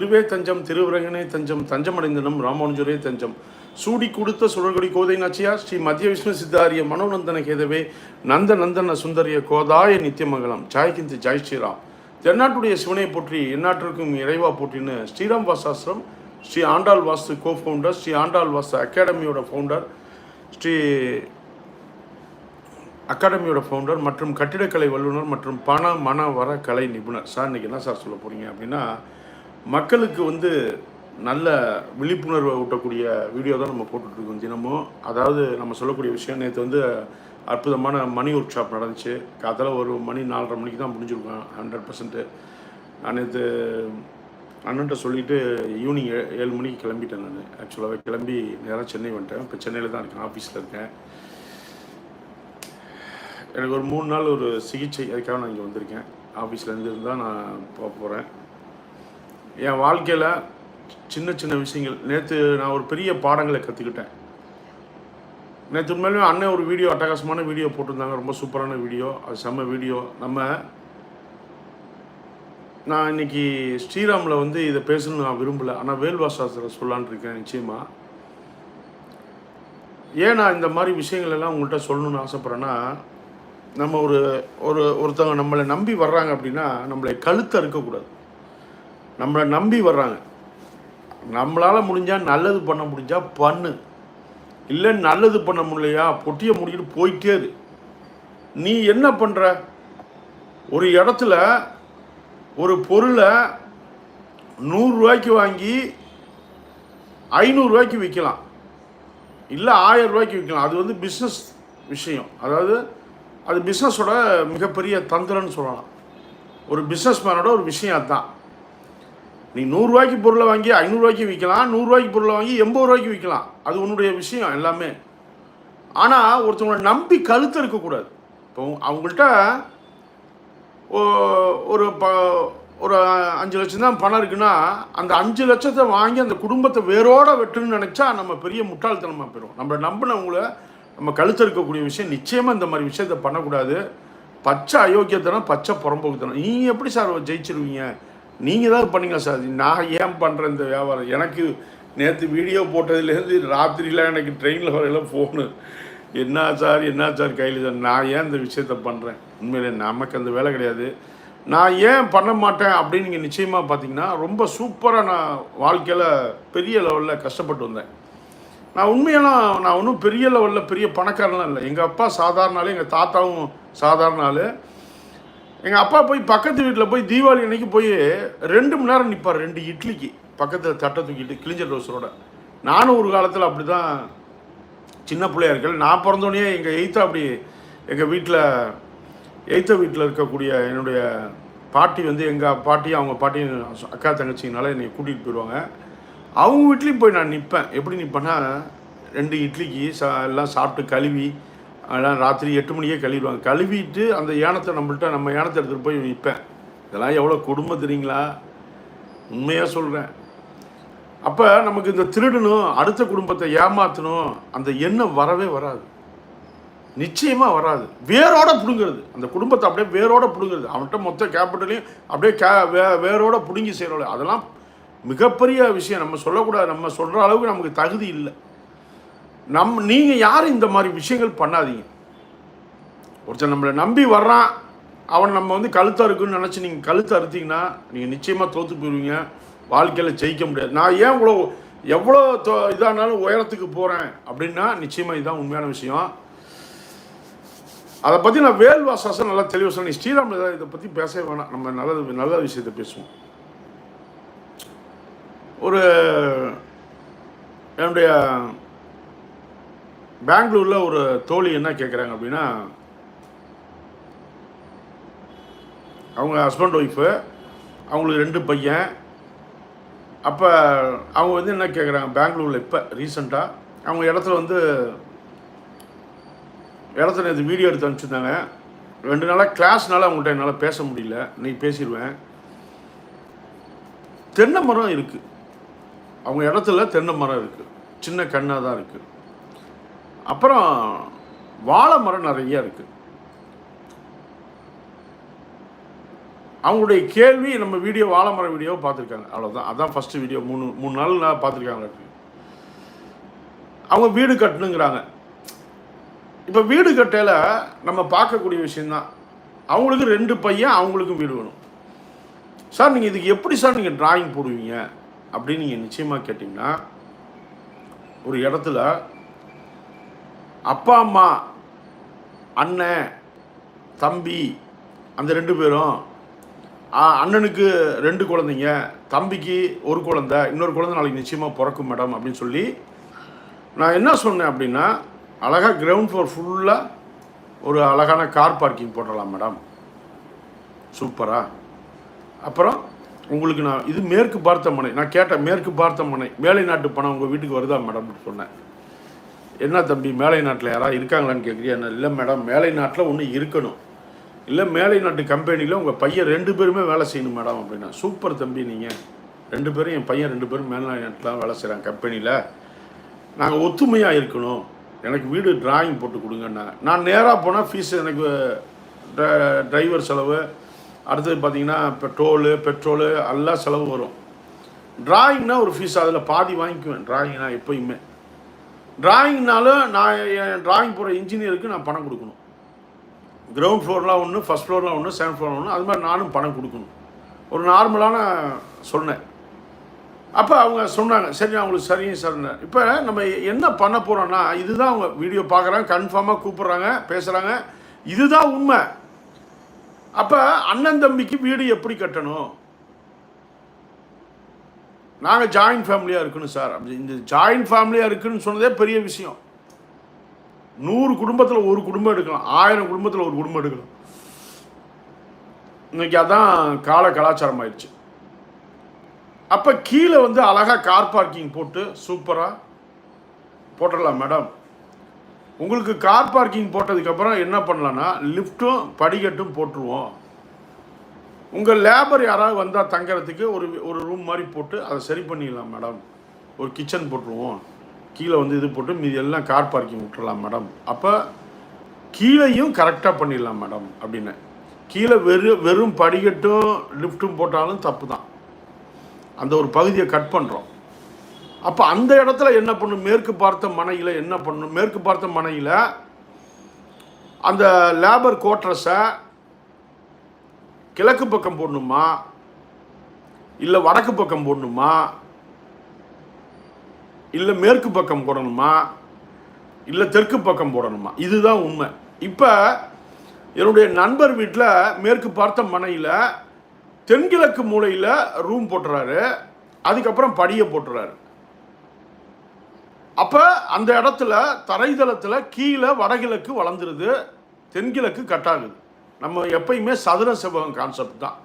திருவே தஞ்சம் திருவிரங்கனே தஞ்சம் தஞ்சமடைந்தனம் ராமானுஜரே தஞ்சம். சூடி கொடுத்த சுழற்கொடி கோதை நாச்சியா ஸ்ரீ மத்திய விஷ்ணு சித்தாரிய மனோநந்தன கேதவே நந்த நந்தன சுந்தரிய கோதாய நித்தியமங்கலம். ஜாய்கிந்தி ஜாய் ஸ்ரீராம். தென்னாட்டுடைய சிவனை போற்றி எந்நாட்டிற்கும் இறைவா போற்றின்னு ஸ்ரீராம் வாசாஸ்திரம் ஸ்ரீ ஆண்டாள் வாஸ்து கோ ஃபவுண்டர் ஸ்ரீ ஆண்டாள் வாஸ்து அகாடமியோட ஃபவுண்டர் ஸ்ரீ அகாடமியோட ஃபவுண்டர் மற்றும் கட்டிடக்கலை வல்லுநர் மற்றும் பண மன வர கலை நிபுணர். சார் இன்னைக்கு என்ன சார் சொல்ல போறீங்க அப்படின்னா மக்களுக்கு வந்து நல்ல விழிப்புணர்வை ஊட்டக்கூடிய வீடியோ தான் நம்ம போட்டுட்ருக்கோம் தினமும். அதாவது நம்ம சொல்லக்கூடிய விஷயம் நேற்று வந்து அற்புதமான மணி ஒர்க் ஷாப் நடந்துச்சு. காத்தால ஒரு மணி நாலரை மணிக்கு தான் முடிஞ்சிருக்கோம் ஹண்ட்ரட் பர்சன்ட்டு நான் நேற்று அண்ணன்ட்ட சொல்லிவிட்டு ஈவினிங் ஏ ஏழு மணிக்கு கிளம்பிட்டேன் நான். ஆக்சுவலாகவே கிளம்பி நேராக சென்னை வந்துட்டேன். இப்போ சென்னையில் தான் இருக்கேன் ஆஃபீஸில் இருக்கேன். எனக்கு ஒரு மூணு நாள் ஒரு சிகிச்சை அதுக்காக நான் இங்கே வந்திருக்கேன். ஆஃபீஸ்லேருந்து இருந்தால் நான் போக போகிறேன் என் வாழ்க்கையில் சின்ன சின்ன விஷயங்கள். நேற்று நான் ஒரு பெரிய பாடங்களை கற்றுக்கிட்டேன் நேற்று உண்மையிலுமே அண்ணன் ஒரு வீடியோ அட்டகாசமான வீடியோ போட்டிருந்தாங்க. ரொம்ப சூப்பரான வீடியோ. அது செம்ம வீடியோ. நம்ம நான் இன்னைக்கு ஸ்ரீராமில் வந்து இதை பேசணும்னு நான் விரும்பலை. ஆனால் வேல்வாசாஸ்திரம் சொல்லலான்னு இருக்கேன் நிச்சயமாக ஏன் நான் இந்த மாதிரி விஷயங்கள் எல்லாம் உங்கள்கிட்ட சொல்லணும்னு ஆசைப்பட்றேன்னா நம்ம ஒரு ஒரு ஒருத்தவங்க நம்மளை நம்பி வர்றாங்க அப்படின்னா நம்மளை கழுத்தை இருக்கக்கூடாது நம்மளை நம்பி வர்றாங்க. நம்மளால் முடிஞ்சால் நல்லது பண்ண முடிஞ்சால் பண்ணு. இல்லை நல்லது பண்ண முடியலையா பொட்டியை முடிக்கிட்டு போயிட்டே இரு. நீ என்ன பண்ணுற ஒரு இடத்துல ஒரு பொருளை நூறுரூவாய்க்கு வாங்கி ஐநூறுரூவாய்க்கு விற்கலாம் இல்லை ஆயிரம் ரூபாய்க்கு விற்கலாம் அது வந்து பிஸ்னஸ் விஷயம். அதாவது அது பிஸ்னஸோட மிகப்பெரிய தந்திரன்னு சொல்லலாம். ஒரு பிஸ்னஸ் மேனோட ஒரு விஷயம் அதுதான் நீ நூறுரூவாய்க்கு பொருளை வாங்கி ஐநூறுரூவாய்க்கு விற்கலாம் நூறுரூவாய்க்கு பொருளை வாங்கி எண்பது ரூபாய்க்கு விற்கலாம். அது உன்னுடைய விஷயம் எல்லாமே. ஆனால் ஒருத்தவங்களை நம்பி கழுத்து இருக்கக்கூடாது. இப்போ அவங்கள்ட்ட ஓ- ஒரு ப ஒரு அஞ்சு லட்சம் தான் பணம் இருக்குன்னா அந்த அஞ்சு லட்சத்தை வாங்கி அந்த குடும்பத்தை வேரோட வெட்டுன்னு நினச்சா நம்ம பெரிய முட்டாள்தனமாக போயிடும் நம்மளை நம்பினவங்கள நம்ம கழுத்து இருக்கக்கூடிய விஷயம் நிச்சயமாக இந்த மாதிரி விஷயத்த பண்ணக்கூடாது. பச்சை அயோக்கியத்தனம் பச்சை புறம்போக்குத்தனம். நீங்கள் எப்படி சார் ஜெயிச்சிருவீங்க? நீங்கள் தான் பண்ணுங்க சார்? நான் ஏன் பண்ணுறேன் இந்த வியாபாரம்? எனக்கு நேற்று வீடியோ போட்டதுலேருந்து ராத்திரிலாம் எனக்கு ட்ரெயினில் வரையில ஃபோனு என்ன சார் என்ன சார் கையில் சார்? நான் ஏன் இந்த விஷயத்த பண்ணுறேன் உண்மையிலே நமக்கு அந்த வேலை கிடையாது. நான் ஏன் பண்ண மாட்டேன் அப்படின்னு நீங்கள் நிச்சயமாக பார்த்தீங்கன்னா ரொம்ப சூப்பராக நான் வாழ்க்கையில் பெரிய லெவலில் கஷ்டப்பட்டு வந்தேன். நான் உண்மையெல்லாம் நான் ஒன்றும் பெரிய லெவலில் பெரிய பணக்காரன்லாம் இல்லை. எங்கள் அப்பா சாதாரண ஆளு எங்கள் தாத்தாவும் சாதாரண ஆளு. எங்கள் அப்பா போய் பக்கத்து வீட்டில் போய் தீபாவளி அன்னைக்கு போய் ரெண்டு மணி நேரம் நிற்பார் ரெண்டு இட்லிக்கு. பக்கத்தில் தட்டை தூக்கிட்டு கிழிஞ்ச ரோஸரோட நானும் ஒரு காலத்தில் அப்படி தான் சின்ன பிள்ளையா இருக்கல நான் பிறந்தோடனே எங்கள் எய்த்தா அப்படி எங்கள் வீட்டில் எய்த்த வீட்டில் இருக்கக்கூடிய என்னுடைய பாட்டி வந்து எங்கள் பாட்டி அவங்க பாட்டி அக்கா தங்கச்சினால என்னை கூட்டிகிட்டு போயிடுவாங்க அவங்க வீட்லேயும் போய் நான் நிற்பேன் எப்படி நிற்பேன்னா ரெண்டு இட்லிக்கு சா எல்லாம் சாப்பிட்டு கழுவி ஆனால் ராத்திரி எட்டு மணிக்கே கழுவிடுவாங்க. கழுவிட்டு அந்த யானத்தை நம்மள்கிட்ட நம்ம யானத்தை எடுத்துகிட்டு போய் விற்பேன் இதெல்லாம் எவ்வளோ குடும்பம் தெரியுங்களா? உண்மையாக சொல்கிறேன் அப்போ நமக்கு இந்த திருடணும் அடுத்த குடும்பத்தை ஏமாற்றணும் அந்த எண்ணம் வரவே வராது. நிச்சயமாக வராது. வேரோட பிடுங்கிறது. அந்த குடும்பத்தை அப்படியே வேரோட பிடுங்கிறது. அவன்கிட்ட மொத்த கேபிட்டலையும் அப்படியே கே வே வேரோட பிடுங்கி செய்கிறோம் அதெல்லாம் மிகப்பெரிய விஷயம். நம்ம சொல்லக்கூடாது. நம்ம சொல்கிற அளவுக்கு நமக்கு தகுதி இல்லை. நம் நீங்கள் யாரும் இந்த மாதிரி விஷயங்கள் பண்ணாதீங்க. ஒருத்தன் நம்மளை நம்பி வர்றான் அவன் நம்ம வந்து கழுத்தா இருக்குன்னு நினச்சி நீங்கள் கழுத்து அறுத்தீங்கன்னா நீங்கள் நிச்சயமாக தோற்று போயிடுவீங்க வாழ்க்கையில் ஜெயிக்க முடியாது. நான் ஏன் இவ்வளோ எவ்வளோ தோ இதானாலும் உயரத்துக்கு போகிறேன் அப்படின்னா நிச்சயமாக இதுதான் உண்மையான விஷயம். அதை பற்றி நான் வேல்வாசாசம் நல்லா தெளிவாக சொன்னேன். ஸ்ரீராம் இதை பற்றி பேசவே வேணாம். நம்ம நல்லது நல்ல விஷயத்தை பேசுவோம். ஒரு என்னுடைய பெங்களூரில் ஒரு தோழி என்ன கேட்குறாங்க அப்படின்னா அவங்க ஹஸ்பண்ட் ஒய்ஃபு அவங்களுக்கு ரெண்டு பையன். அப்போ அவங்க வந்து என்ன கேட்குறாங்க பெங்களூரில் இப்போ ரீசண்டாக அவங்க இடத்துல வந்து இடத்துல நேற்று வீடியோ எடுத்து அனுப்பிச்சிருந்தாங்க. ரெண்டு நாளாக கிளாஸ்னால அவங்கள்ட்ட என்னால் பேச முடியல. நீ பேசிடுவேன் தென்னை மரம் இருக்குது அவங்க இடத்துல தென்னை மரம் இருக்குது சின்ன கண்ணாக தான் இருக்குது அப்புறம் வாழை மரம் நிறைய இருக்குது அவங்களுடைய கேள்வி நம்ம வீடியோ வாழைமர வீடியோவை பார்த்துருக்காங்க. அவ்வளோதான் அதான் ஃபஸ்ட்டு வீடியோ மூணு மூணு நாள் நான் பார்த்துருக்காங்க. அவங்க வீடு கட்டணுங்கிறாங்க. இப்போ வீடு கட்டையில் நம்ம பார்க்கக்கூடிய விஷயந்தான் அவங்களுக்கு ரெண்டு பையன் அவங்களுக்கும் வீடு வேணும். சார் நீங்கள் இதுக்கு எப்படி சார் நீங்கள் டிராயிங் போடுவீங்க? அப்படின்னு நீங்கள் நிச்சயமாக கேட்டிங்கன்னா ஒரு இடத்துல அப்பா அம்மா அண்ணன் தம்பி அந்த ரெண்டு பேரும் அண்ணனுக்கு ரெண்டு குழந்தைங்க தம்பிக்கு ஒரு குழந்த இன்னொரு குழந்தை நாளைக்கு நிச்சயமாக பிறக்கும் மேடம் அப்படின்னு சொல்லி நான் என்ன சொன்னேன் அப்படின்னா அழகாக கிரவுண்ட் ஃப்ளோர் ஃபுல்லாக ஒரு அழகான கார் பார்க்கிங் போட்டலாம் மேடம். சூப்பராக அப்புறம் உங்களுக்கு நான் இது மேற்கு பார்த்த மனை நான் கேட்டேன் மேற்கு பார்த்த மனை மேலை நாட்டு பணம் உங்கள் வீட்டுக்கு வருதா மேடம்? சொன்னேன். என்ன தம்பி மேலை நாட்டில் யாராவது இருக்காங்களான்னு கேட்குறியா என்ன இல்லை மேடம் மேலை நாட்டில் ஒன்று இருக்கணும். இல்லை மேலை நாட்டு கம்பெனியில் உங்கள் பையன் ரெண்டு பேருமே வேலை செய்யணும் மேடம் அப்படின்னா சூப்பர் தம்பி நீங்கள் ரெண்டு பேரும் என் பையன் ரெண்டு பேரும் மேலை நாட்டில் வேலை செய்கிறாங்க கம்பெனியில் நாங்கள் ஒத்துமையாக இருக்கணும். எனக்கு வீடு டிராயிங் போட்டு கொடுங்கண்ணா. நான் நேராக போனால் ஃபீஸ் எனக்கு டிரைவர் செலவு. அடுத்தது பார்த்தீங்கன்னா பெட்ரோலு பெட்ரோலு எல்லாம் செலவு வரும். டிராயிங்னா ஒரு ஃபீஸ் அதில் பாதி வாங்கிக்குவேன். டிராயிங்னா எப்பயுமே. டிராயிங்னாலும் நான் என் டிராயிங் போகிற இன்ஜினியருக்கு நான் பணம் கொடுக்கணும். கிரவுண்ட் ஃப்ளோர்லாம் ஒன்று ஃபஸ்ட் ஃப்ளோர்லாம் ஒன்று செகண்ட் ஃப்ளோர் ஒன்று அது மாதிரி நானும் பணம் கொடுக்கணும். ஒரு நார்மலான சொன்னேன். அப்போ அவங்க சொன்னாங்க சரி அவங்களுக்கு சரிங்க சார் இப்போ நம்ம என்ன பண்ண போகிறோன்னா இதுதான் அவங்க வீடியோ பார்க்குறாங்க கன்ஃபார்மாக கூப்பிட்றாங்க பேசுகிறாங்க இதுதான் உண்மை. அப்போ அண்ணன் தம்பிக்கு வீடு எப்படி கட்டணும்? நாங்கள் ஜாயின்ட் ஃபேமிலியாக இருக்கணும் சார். அப்படி இந்த ஜாயின்ட் ஃபேமிலியாக இருக்குன்னு சொன்னதே பெரிய விஷயம். நூறு குடும்பத்தில் ஒரு குடும்பம் எடுக்கலாம். ஆயிரம் குடும்பத்தில் ஒரு குடும்பம் எடுக்கலாம். இன்னைக்கு அதான் கால கலாச்சாரம் ஆயிடுச்சு. அப்போ கீழே வந்து அழகாக கார் பார்க்கிங் போட்டு சூப்பராக போட்டுடலாம் மேடம் உங்களுக்கு கார் பார்க்கிங் போட்டதுக்கப்புறம் என்ன பண்ணலான்னா லிஃப்ட்டும் படிக்கட்டும் போட்டுருவோம். உங்கள் லேபர் யாராவது வந்தால் தங்கிறதுக்கு ஒரு ஒரு ரூம் மாதிரி போட்டு அதை சரி பண்ணிடலாம் மேடம் ஒரு கிச்சன் போட்டுருவோம். கீழே வந்து இது போட்டு மீதி எல்லாம் கார் பார்க்கிங் விட்டுறலாம் மேடம் அப்போ கீழேயும் கரெக்டாக பண்ணிடலாம் மேடம் அப்படின்னு. கீழே வெறும் வெறும் படிக்கட்டும் லிஃப்ட்டும் போட்டாலும் தப்பு தான் அந்த ஒரு பகுதியை கட் பண்ணுறோம் அப்போ அந்த இடத்துல என்ன பண்ணும்? மேற்கு பார்த்த மனையில் என்ன பண்ணும்? மேற்கு பார்த்த மனையில் அந்த லேபர் கோட்ரஸை கிழக்கு பக்கம் போடணுமா? இல்லை வடக்கு பக்கம் போடணுமா? இல்லை மேற்கு பக்கம் போடணுமா? இல்லை தெற்கு பக்கம் போடணுமா? இதுதான் உண்மை. இப்போ என்னுடைய நண்பர் வீட்டில் மேற்கு பார்த்த மனையில் தென்கிழக்கு மூலையில் ரூம் போட்டுறாரு. அதுக்கப்புறம் படியை போட்டுறாரு. அப்போ அந்த இடத்துல தரைதளத்தில் கீழே வடகிழக்கு வளர்ந்துருது. தென்கிழக்கு கட்டாகுது. நம்ம எப்பயுமே சதுர செவ்வகம் கான்செப்ட் தான்.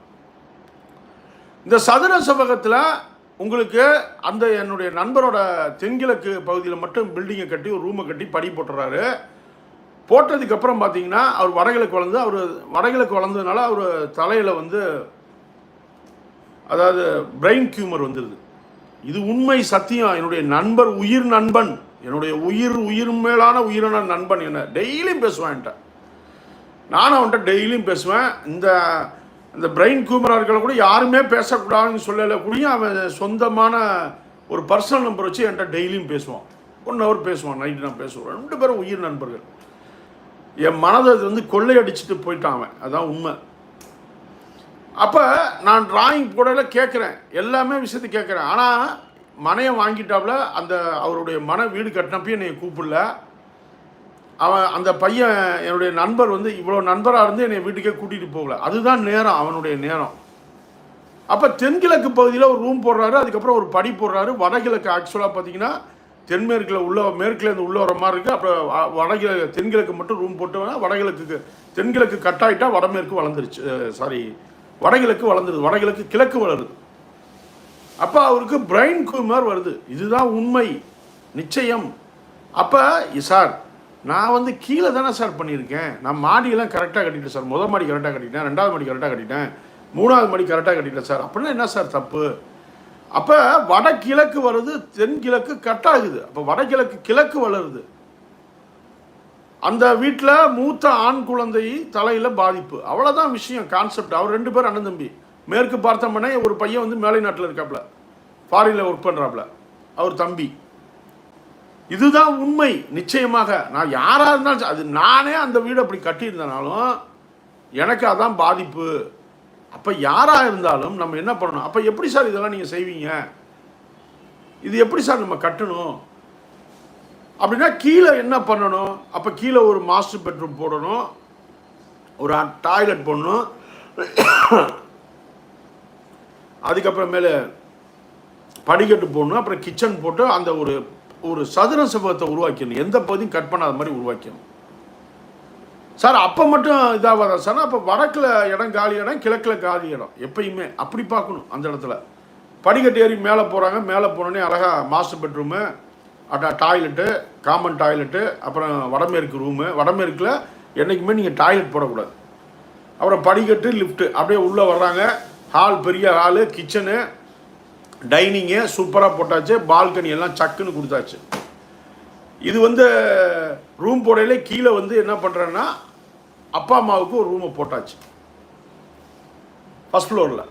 இந்த சதுர செவ்வகத்தில் உங்களுக்கு அந்த என்னுடைய நண்பரோட தென்கிழக்கு பகுதியில் மட்டும் பில்டிங்கை கட்டி ஒரு ரூமை கட்டி படி போட்டுறாரு. போட்டதுக்கப்புறம் பார்த்தீங்கன்னா அவர் வடகிழக்கு வளர்ந்து அவர் வடகிழக்கு வளர்ந்ததுனால அவர் தலையில் வந்து அதாவது பிரெயின் டியூமர் வந்துடுது இது உண்மை சத்தியம். என்னுடைய நண்பர் உயிர் நண்பன். என்னுடைய உயிர் உயிர் மேலான உயிரான நண்பன். என்ன டெய்லியும் பேசுவான் என்கிட்ட. நானும் அவன்கிட்ட டெய்லியும் பேசுவேன். இந்த இந்த பிரெயின் கூமரார்கள் கூட யாருமே பேசக்கூடாதுன்னு சொல்லலை கூடயும் அவன் சொந்தமான ஒரு பர்சனல் நம்பர் வச்சு என்கிட்ட டெய்லியும் பேசுவான். ஒன் ஹவர் பேசுவான் நைட்டு நான் பேசுவேன். ரெண்டு பேரும் உயிர் நண்பர்கள். என் மனதை அது வந்து கொள்ளையடிச்சிட்டு போயிட்டான் அவன். அதான் உண்மை. அப்போ நான் டிராயிங் போடல கேட்குறேன் எல்லாமே விஷயத்தை கேட்குறேன் ஆனால் மனையை வாங்கிட்டாப்புல அந்த அவருடைய மன வீடு கட்டினப்பையும் என்னை கூப்பிடல. அவன் அந்த பையன் என்னுடைய நண்பர் வந்து இவ்வளோ நண்பராக இருந்து என்னை வீட்டுக்கே கூட்டிகிட்டு போகல. அதுதான் நேரம் அவனுடைய நேரம். அப்போ தென்கிழக்கு பகுதியில் ஒரு ரூம் போடுறாரு அதுக்கப்புறம் ஒரு படி போடுறாரு. வடகிழக்கு ஆக்சுவலாக பார்த்தீங்கன்னா தென்மேற்கில் உள்ள மேற்குலேருந்து உள்ள வர மாதிரி இருக்குது அப்புறம் வடகிழக்கு தென்கிழக்கு மட்டும் ரூம் போட்டு வடகிழக்குக்கு தென்கிழக்கு கட்டாயிட்டா வடமேற்கு வளர்ந்துருச்சு. சாரி வடகிழக்கு வளர்ந்துருது. வடகிழக்கு கிழக்கு வளருது. அப்போ அவருக்கு பிரைன் குமார் வருது. இதுதான் உண்மை. நிச்சயம். அப்போ சார் நான் வந்து கீழே தானே சார் பண்ணியிருக்கேன். நான் மாடியெல்லாம் கரெக்டாக கட்டிட்டேன் சார் முதல் மாடி கரெக்டாக கட்டிட்டேன். ரெண்டாவது மாடி கரெக்டாக கட்டிட்டேன். மூணாவது மாடி கரெக்டாக கட்டிட்டேன் சார் அப்படின்னா என்ன சார் தப்பு? அப்போ வடகிழக்கு வருது தென்கிழக்கு கட்டாகுது அப்போ வடகிழக்கு கிழக்கு வளருது. அந்த வீட்டில் மூத்த ஆண் குழந்தை தலையில் பாதிப்பு. அவ்வளோதான் விஷயம் கான்செப்ட் அவர் ரெண்டு பேரும் அண்ணன் தம்பி. மேற்கு பார்த்தோம்னா ஒரு பையன் வந்து மேலை நாட்டில் இருக்காப்புல ஃபாரினில் ஒர்க் பண்ணுறாப்புல அவர் தம்பி. இதுதான் உண்மை. நிச்சயமாக நான் யாராக இருந்தாலும் அது நானே அந்த வீடு அப்படி கட்டியிருந்தனாலும் எனக்கு அதான் பாதிப்பு. அப்போ யாராக இருந்தாலும் நம்ம என்ன பண்ணணும்? அப்போ எப்படி சார் இதெல்லாம் நீங்கள் செய்வீங்க? இது எப்படி சார் நம்ம கட்டணும்? அப்படின்னா கீழே என்ன பண்ணணும்? அப்போ கீழே ஒரு மாஸ்டர் பெட்ரூம் போடணும். ஒரு டாய்லெட் போடணும். அதுக்கப்புறமேல படிக்கட்டு போடணும். அப்புறம் கிச்சன் போட்டு அந்த ஒரு ஒரு சதுர செவ்வகத்தை உருவாக்கணும் எந்த பகுதியும் கட் பண்ணாத மாதிரி உருவாக்கணும் சார் அப்போ மட்டும் இதாகாதா? சார் அப்போ வடக்கில் இடம் காலி இடம் கிழக்கில் காலி இடம். எப்பயுமே அப்படி பார்க்கணும் அந்த இடத்துல. படிக்கட்டு ஏறி மேலே போகிறாங்க மேலே போனோடனே அழகாக மாஸ்டர் பெட்ரூமு அட்டா டாய்லெட்டு காமன் டாய்லெட்டு அப்புறம் வடமேற்கு ரூமு வடமேற்கில் என்றைக்குமே நீங்கள் டாய்லெட் போடக்கூடாது. அப்புறம் படிக்கட்டு லிஃப்ட்டு அப்படியே உள்ளே வர்றாங்க. ஹால் பெரிய ஹாலு கிச்சனு டைனிங்கே சூப்பராக போட்டாச்சு பால்கனி எல்லாம் சக்குன்னு கொடுத்தாச்சு. இது வந்து ரூம் போடையில கீழே வந்து என்ன பண்ணுறேன்னா அப்பா அம்மாவுக்கு ஒரு ரூமை போட்டாச்சு. ஃபஸ்ட் ஃப்ளோரில்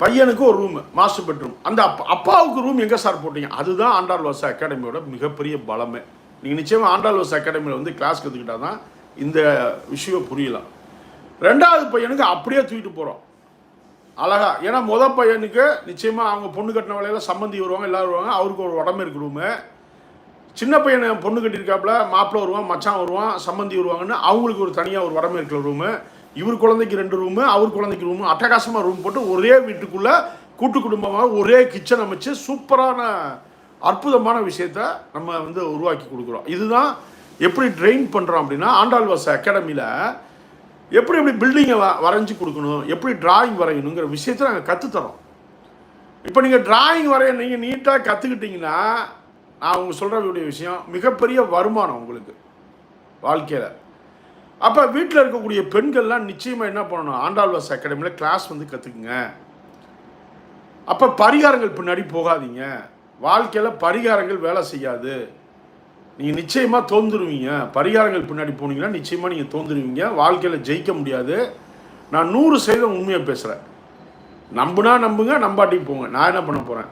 பையனுக்கு ஒரு ரூம் மாஸ்டர் பெட்ரூம் அந்த அப்பா அப்பாவுக்கு ரூம் எங்கே சார் போட்டீங்க? அதுதான் ஆண்டாள் வாச அகாடமியோட மிகப்பெரிய பலமே. நீங்கள் நிச்சயமாக ஆண்டாள் வாச அகாடமியில் வந்து கிளாஸ் கற்றுக்கிட்டா தான் இந்த விஷயம் புரியலாம். ரெண்டாவது பையனுக்கு அப்படியே தூக்கிட்டு போகிறோம் அழகா. ஏன்னா முத பையனுக்கு நிச்சயமாக அவங்க பொண்ணு கட்டின வேலையில் சம்மந்தி வருவாங்க எல்லோரும் வருவாங்க. அவருக்கு ஒரு உடம்பு இருக்கு ரூமு. சின்ன பையனை பொண்ணு கட்டியிருக்காப்புல மாப்பிள்ளை வருவான் மச்சான் வருவான் சம்மந்தி வருவாங்கன்னு அவங்களுக்கு ஒரு தனியாக ஒரு உடம்பு இருக்கிற ரூமு. இவர் குழந்தைக்கு ரெண்டு ரூமு அவர் குழந்தைக்கு ரூமு. அட்டகாசமாக ரூம் போட்டு ஒரே வீட்டுக்குள்ளே கூட்டு குடும்பமாக ஒரே கிச்சன் அமைச்சு சூப்பரான அற்புதமான விஷயத்த நம்ம வந்து உருவாக்கி கொடுக்குறோம். இதுதான் எப்படி ட்ரெயின் பண்ணுறோம் அப்படின்னா ஆண்டாள்வாச அகாடமியில் எப்படி எப்படி பில்டிங்கை வ வரைஞ்சி கொடுக்கணும் எப்படி டிராயிங் வரையணுங்கிற விஷயத்தை நாங்கள் கற்றுத்தரோம் இப்போ நீங்கள் டிராயிங் வரைய நீங்கள் நீட்டாக கற்றுக்கிட்டீங்கன்னா நான் அவங்க சொல்கிற விஷயம் மிகப்பெரிய வருமானம் உங்களுக்கு வாழ்க்கையில். அப்போ வீட்டில் இருக்கக்கூடிய பெண்கள்லாம் நிச்சயமாக என்ன பண்ணணும்? ஆண்டாள்வாஸ் அகாடமியில் கிளாஸ் வந்து கற்றுக்குங்க அப்போ பரிகாரங்கள் பின்னாடி போகாதீங்க. வாழ்க்கையில் பரிகாரங்கள் வேலை செய்யாது. நீங்கள் நிச்சயமாக தோந்துருவீங்க பரிகாரங்கள் பின்னாடி போனீங்கன்னா நிச்சயமாக நீங்கள் தோந்துருவீங்க வாழ்க்கையில் ஜெயிக்க முடியாது. நான் நூறு சதவீதம் உண்மையாக பேசுகிறேன் நம்புனா நம்புங்க நம்பாட்டி போங்க. நான் என்ன பண்ண போகிறேன்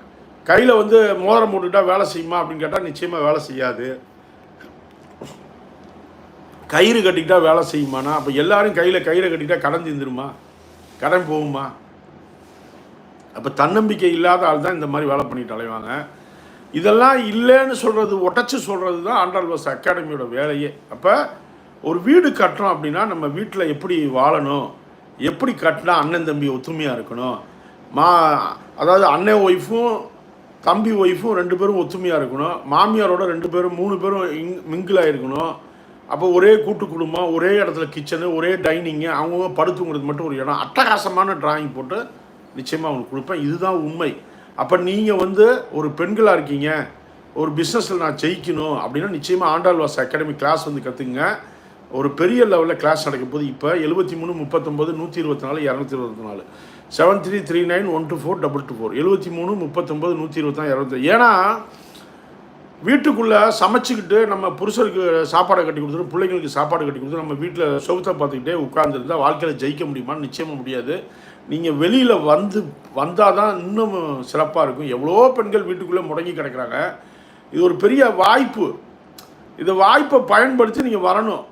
கையில் வந்து மோதிரம் போட்டுக்கிட்டா வேலை செய்யுமா அப்படின்னு கேட்டால் நிச்சயமாக வேலை செய்யாது. கயிறு கட்டிக்கிட்டா வேலை செய்யுமானா அப்போ எல்லாரும் கையில் கயிறை கட்டிக்கிட்டா கடன் தீந்துருமா? கடன் போகுமா? அப்போ தன்னம்பிக்கை இல்லாத ஆள் தான் இந்த மாதிரி வேலை பண்ணிட்டு அலைவாங்க. இதெல்லாம் இல்லைன்னு சொல்கிறது உடச்சி சொல்கிறது தான் ஆண்டாள் பஸ் அகாடமியோட வேலையே. அப்போ ஒரு வீடு கட்டுறோம் அப்படின்னா நம்ம வீட்டில் எப்படி வாழணும் எப்படி கட்டினா அண்ணன் தம்பி ஒத்துமையாக இருக்கணும் மா அதாவது அண்ணன் ஒய்ஃபும் தம்பி ஒய்ஃபும் ரெண்டு பேரும் ஒத்துமையாக இருக்கணும் மாமியாரோட ரெண்டு பேரும் மூணு பேரும் இங் மிங்கிளாக இருக்கணும். அப்போ ஒரே கூட்டு குடும்பம் ஒரே இடத்துல கிச்சனு ஒரே டைனிங்கு அவங்கவுங்க படுத்துங்கிறது மட்டும் ஒரு இடம். அட்டகாசமான டிராயிங் போட்டு நிச்சயமாக அவங்களுக்கு கொடுப்பேன். இதுதான் உண்மை. அப்போ நீங்கள் வந்து ஒரு பெண்களாக இருக்கீங்க ஒரு பிஸ்னஸில் நான் ஜெயிக்கணும் அப்படின்னா நிச்சயமாக ஆண்டாள் வாஸ் அகாடமி கிளாஸ் வந்து கற்றுக்குங்க ஒரு பெரிய லெவலில் கிளாஸ் நடக்கும் போது இப்போ எழுபத்தி மூணு முப்பத்தொம்பது நூற்றி இருபத்தி நாலு இரநூத்தி இருபத்தி நாலு. Seven three three nine one two four double two four எழுபத்தி மூணு முப்பத்தொம்போது நூற்றி இருபத்தி நாலு இரநூத்தி ஏன்னா வீட்டுக்குள்ளே சமைச்சிக்கிட்டு நம்ம புருஷருக்கு சாப்பாடை கட்டி கொடுத்துட்டு பிள்ளைங்களுக்கு சாப்பாடு கட்டி கொடுத்து நம்ம வீட்டில் சொகுத்தை பார்த்துக்கிட்டே உட்காந்துருந்தா வாழ்க்கையில் ஜெயிக்க முடியுமான்னு நிச்சயமாக முடியாது. நீங்கள் வெளியில் வந்து வந்தால் தான் இன்னும் சிறப்பாக இருக்கும். எவ்வளோ பெண்கள் வீட்டுக்குள்ளே முடங்கி கிடக்கிறாங்க. இது ஒரு பெரிய வாய்ப்பு. இந்த வாய்ப்பை பயன்படுத்தி நீங்கள் வரணும்.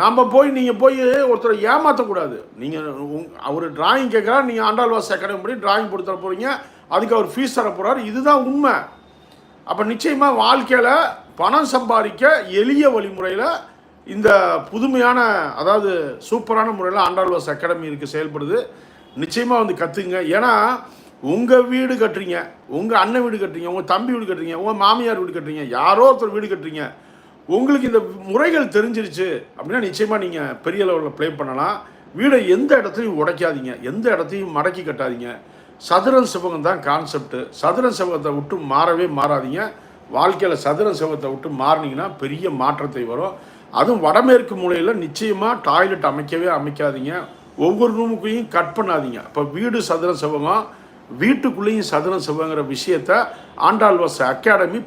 நாம் போய் நீங்கள் போய் ஒருத்தரை ஏமாற்றக்கூடாது நீங்கள் உங் அவர் டிராயிங் கேட்குறா நீங்கள் ஆண்டாள்வாஸ் அகாடமி படி டிராயிங் போட்டு தர போகிறீங்க அதுக்கு அவர் ஃபீஸ் தர போகிறார் இதுதான் உண்மை. அப்போ நிச்சயமாக வாழ்க்கையில் பணம் சம்பாதிக்க எளிய வழிமுறையில் இந்த புதுமையான அதாவது சூப்பரான முறையில் ஆண்டாள்வாஸ் அகாடமி இருக்குது செயல்படுது. நிச்சயமாக வந்து கற்றுங்க ஏன்னா உங்கள் வீடு கட்டுறீங்க உங்கள் அண்ணன் வீடு கட்டுறீங்க உங்கள் தம்பி வீடு கட்டுறீங்க உங்கள் மாமியார் வீடு கட்டுறீங்க யாரோ ஒருத்தர் வீடு கட்டுறீங்க. உங்களுக்கு இந்த முறைகள் தெரிஞ்சிருச்சு அப்படின்னா நிச்சயமாக நீங்கள் பெரிய லெவலில் ப்ளே பண்ணலாம். வீடை எந்த இடத்துலையும் உடைக்காதீங்க எந்த இடத்தையும் மடக்கி கட்டாதீங்க. சதுரன் சிவகம் தான் கான்செப்ட் சதுரன் சிவகத்தை விட்டு மாறவே மாறாதீங்க. வாழ்க்கையில் சதுரன் சிவகத்தை விட்டு மாறினீங்கன்னா பெரிய மாற்றத்தை வரும். அதுவும் வடமேற்கு மூலையில் நிச்சயமாக டாய்லெட் அமைக்கவே அமைக்காதீங்க. ஒவ்வொரு ரூமுக்கையும் கட் பண்ணாதீங்க. இப்போ வீடு சதுர செவ்வகம் வீட்டுக்குள்ளேயும் சதுரம் செவ்வங்கிற விஷயத்த ஆண்டாள்வாஸ் அகாடமி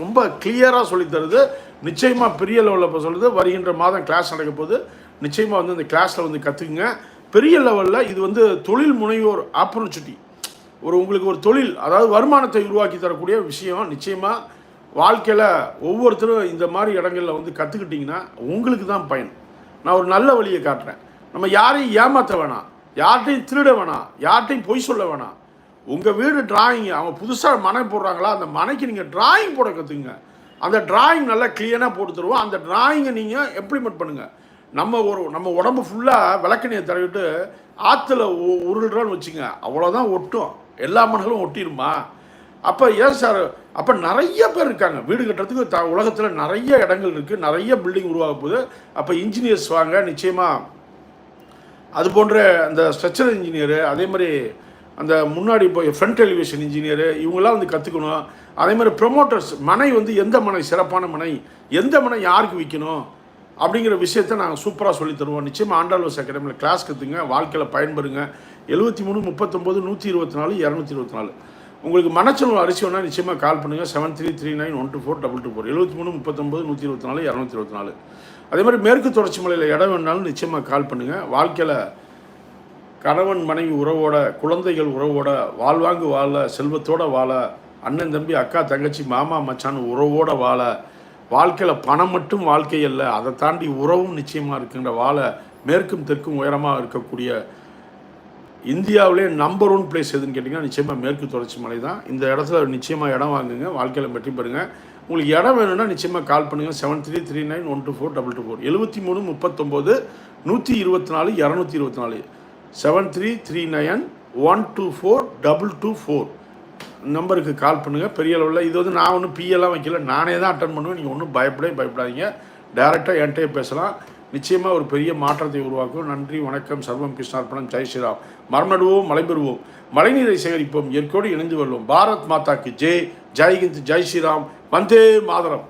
ரொம்ப கிளியராக சொல்லித்தருது நிச்சயமாக பெரிய லெவலில் இப்போ சொல்லுது. வருகின்ற மாதம் கிளாஸ் நடக்க போது நிச்சயமாக வந்து அந்த கிளாஸில் வந்து கற்றுக்குங்க பெரிய லெவலில் இது வந்து தொழில் முனைவோர் ஆப்பர்ச்சுனிட்டி ஒரு உங்களுக்கு ஒரு தொழில் அதாவது வருமானத்தை உருவாக்கி தரக்கூடிய விஷயம். நிச்சயமாக வாழ்க்கையில் ஒவ்வொருத்தரும் இந்த மாதிரி இடங்களில் வந்து கற்றுக்கிட்டிங்கன்னா உங்களுக்கு தான் பயன். நான் ஒரு நல்ல வழியை காட்டுறேன். நம்ம யாரையும் ஏமாற்ற வேணாம் யார்கிட்டையும் திருட வேணாம் யார்கிட்டையும் பொய் சொல்ல வேணாம் உங்கள் வீடு டிராயிங் அவங்க புதுசாக மனை போடுறாங்களா அந்த மனைக்கு நீங்கள் டிராயிங் போட கற்றுக்குங்க அந்த டிராயிங் நல்லா கிளியராக போட்டு தருவோம். அந்த டிராயிங்கை நீங்கள் இம்ப்ளிமெண்ட் பண்ணுங்கள் நம்ம ஒரு நம்ம உடம்பு ஃபுல்லாக விளக்கணியை தடவிட்டு ஆற்றுல உருள்றான்னு வச்சுங்க அவ்வளோதான் ஒட்டும். எல்லா மனங்களும் ஒட்டிடுமா அப்போ ஏன் சார் அப்போ நிறைய பேர் இருக்காங்க. வீடு கட்டுறதுக்கு த உலகத்தில் நிறைய இடங்கள் இருக்குது நிறைய பில்டிங் உருவாக போகுது. அப்போ இன்ஜினியர்ஸ் வாங்க நிச்சயமாக அது போன்ற அந்த ஸ்ட்ரக்சரல் இன்ஜினியரு அதே மாதிரி அந்த முன்னாடி இப்போ ஃப்ரண்ட் எலிவேஷன் இன்ஜினியரு இவங்களாம் வந்து கற்றுக்கணும் அதே மாதிரி ப்ரொமோட்டர்ஸ் மனை வந்து எந்த மனை? சிறப்பான மனை. எந்த மனை யாருக்கு விற்கணும் அப்படிங்கிற விஷயத்த நாங்கள் சூப்பராக சொல்லி தருவோம். நிச்சயமாக ஆண்டாள்வாஸ் அகாடமியில் கிளாஸ் கற்றுங்க வாழ்க்கையில் பயன்பெறுங்க. எழுபத்தி மூணு முப்பத்தொம்போது நூற்றி இருபத்தி நாலு இரநூத்தி இருபத்தி நாலு. உங்களுக்கு மனச்சல் அரிசி வேணால் நிச்சயமாக கால் பண்ணுங்கள் seven three three nine one two four double two four எழுபத்தி மூணு முப்பத்தொம்போது நூற்றி இருபத்தி நாலு இரநூத்தி இருபத்தி நாலு. அதே மாதிரி மேற்கு தொடர்ச்சி மலையில் இடம் வேணாலும் நிச்சயமாக கால் பண்ணுங்கள் வாழ்க்கையில் கணவன் மனைவி உறவோட குழந்தைகள் உறவோட வாழ்வாங்கு வாழ செல்வத்தோட வாழ அண்ணன் தம்பி அக்கா தங்கச்சி மாமா மச்சான் உறவோட வாழ வாழ்க்கையில் பணம் மட்டும் வாழ்க்கை அல்ல அதை தாண்டி உறவும் நிச்சயமாக இருக்கின்ற வாழ மேற்கும் தெற்கும் உயரமாக இருக்கக்கூடிய இந்தியாவிலே நம்பர் ஒன் பிளேஸ் எதுன்னு கேட்டிங்கன்னா நிச்சயமாக மேற்கு தொடர்ச்சி மலை தான். இந்த இடத்துல நிச்சயமாக இடம் வாங்குங்க வாழ்க்கையில் வெற்றி பெறுங்க. உங்களுக்கு இடம் வேணும்னா நிச்சயமாக கால் பண்ணுங்கள் seven three three nine one two four double two four எழுபத்தி மூணு முப்பத்தொம்போது நூற்றி இருபத்தி நாலு இரநூத்தி இருபத்தி நாலு. Seven three three nine one two four double two four நம்பருக்கு கால் பண்ணுங்கள் பெரிய அளவில் இது வந்து நான் ஒன்றும் பிஎல்லாம் வைக்கல. நானே தான் அட்டன் பண்ணுவேன். நீங்கள் ஒன்றும் பயப்படவே பயப்படாதீங்க. டேரெக்டாக என்கிட்டயே பேசலாம். நிச்சயமாக ஒரு பெரிய மாற்றத்தை உருவாக்கும். நன்றி வணக்கம் சர்வம் கிருஷ்ணார்ப்பணம் ஜெய் ஸ்ரீராம். மரமடுவோம் நடுவோம் பெறுவோம் மழைநீரை சேகரிப்போம் இயற்கையோடு இணைந்து கொள்வோம். பாரத் மாதாக்கு ஜெய். ஜெய்ஹிந்த் ஜெய் ஸ்ரீராம். வந்தே மாதரம்.